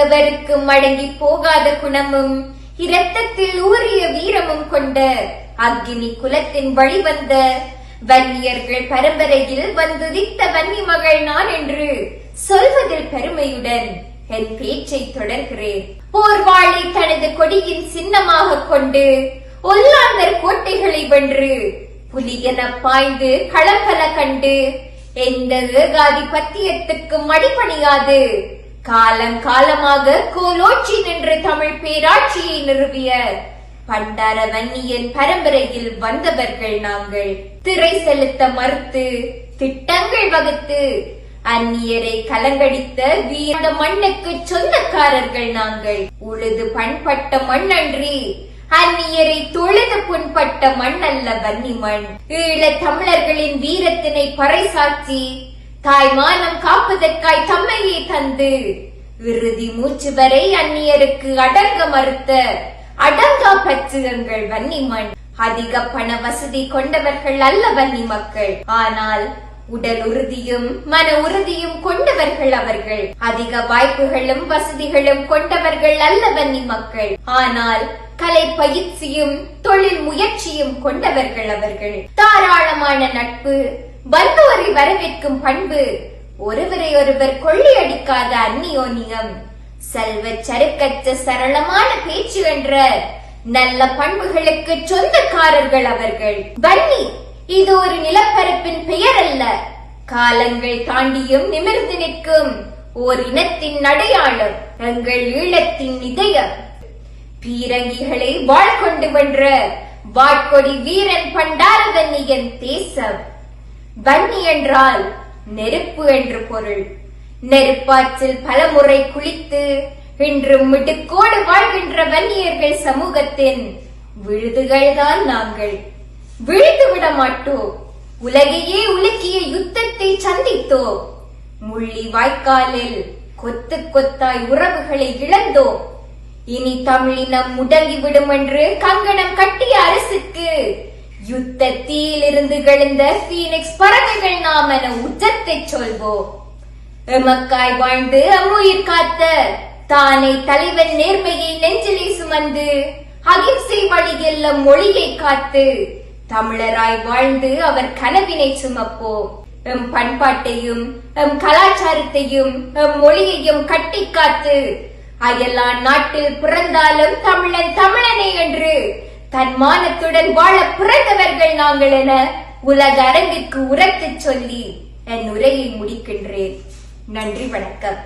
எவருக்கும் அடங்கி போகாத குணமும் இரத்தத்தில் ஊறிய வீரமும் கொண்ட அக்னி குலத்தின் வழிவந்த வன்னியர்கள் பரம்பரையில் வந்துதித்த வன்னி மகள் நான் என்று சொல்வதில் பெருமையுடன் என் பேச்சை தொடர்கிறேன். போர்வாளி தனது கொடியின் சின்னமாக கொண்டு ஒல்லாந்தர் கோட்டைகளை வென்று புலியென பாய்ந்து களப்பல கண்டு எந்த ஏகாதிபத்தியத்துக்கும் அடிபணியாது. காலம் காலமாக கோலோச்சி நின்று தமிழ் பேராட்சியை நிறுவிய பண்டார வன்னியன் பரம்பரையில் வந்தவர்கள் நாங்கள். திரை செலுத்த மறுத்து திட்டங்கள் வகுத்து அந்நியரை கலங்கடித்த வீர மண்ணுக்கு சொந்தக்காரர்கள் நாங்கள். உழுது பண்பட்ட மண்ணன்றி அந்நியரை தொழுது புண்பட்ட மண் அல்ல வன்னி மண் ஈழ தமிழர்களின் வீரத்தினை பறைசாற்றி தாய்மானம் காப்பதற்காய் தம்மையே தந்து. விருதி மூச்சு வரை அந்நியருக்கு அடங்க மறுத்த. அடங்கா பச்சுகங்கள் வன்னிமண் அதிக பண வசதி கொண்டவர்கள் அல்ல வன்னி மக்கள். ஆனால் உடல் உறுதியும் மன உறுதியும் கொண்டவர்கள் அவர்கள். அதிக வாய்ப்புகளும் வசதிகளும் கொண்டவர்கள் அல்ல வன்னி மக்கள். ஆனால் கலை பயிற்சியும் தொழில் முயற்சியும் கொண்டவர்கள் அவர்கள். தாராளமான நட்பு வந்தோரை வரவேற்கும் பண்பு ஒருவரை ஒருவர் கொள்ளையடிக்காத அந்நியோனியம். செல்வ சருக்கற்ற சரளமான பேச்சு என்ற நல்ல பண்புகளுக்கு சொந்தக்காரர்கள் அவர்கள். வன்னி இது ஒரு நிலப்பரப்பின் பெயர் அல்ல காலங்கள் தாண்டியும் நிமிர்ந்து நிற்கும் ஓர் இனத்தின் அடையாளம் எங்கள் ஈழத்தின் இதயம். பீரங்கிகளை வாழ் கொண்டு வென்ற வாட்கொடி வீரன் பண்டாரதன்னியன் தேசம். வன்னி என்றால் நெருப்பு என்று பொருள். நெருப்பாற்றில் பலமுறை குளித்து இன்று மிடுக்கோடு வாழ்கின்ற வன்னியர்கள் சமூகத்தின் விழுதுகள்தான் நாங்கள். விழுந்து விட மாட்டோம். உலகையே உலுக்கிய யுத்தத்தை சந்தித்தோம். முள்ளி வாய்க்காலில் கொத்து கொத்தாய் உறவுகளை இழந்தோம். இனி தமிழினம் முடங்கிவிடும் என்று கங்கணம் கட்டிய அரசுக்கு யுத்த தீயிலிருந்து கெழுந்த பீனிக்ஸ் பறவைகள் நாம் என உச்சத்தை சொல்வோம். எமக்காய் வாழ்ந்து அம்முயிர் காத்த தானே தலைவன் நேர்மையை நெஞ்சிலே சுமந்து அகிம்சை வழியில் மொழியை காத்து தமிழராய் வாழ்ந்து அவர் கனவினை சுமப்போம். எம் பண்பாட்டையும் எம் கலாச்சாரத்தையும் எம் மொழியையும் கட்டி காத்து அயலான் நாட்டில் பிறந்தாலும் தமிழன் தமிழனே என்று தன் மானத்துடன் வாழ பிறந்தவர்கள் நாங்கள் என உலக அரங்கிற்கு உரத்துச் சொல்லி என் உரையை முடிக்கின்றேன். நன்றி வணக்கம்.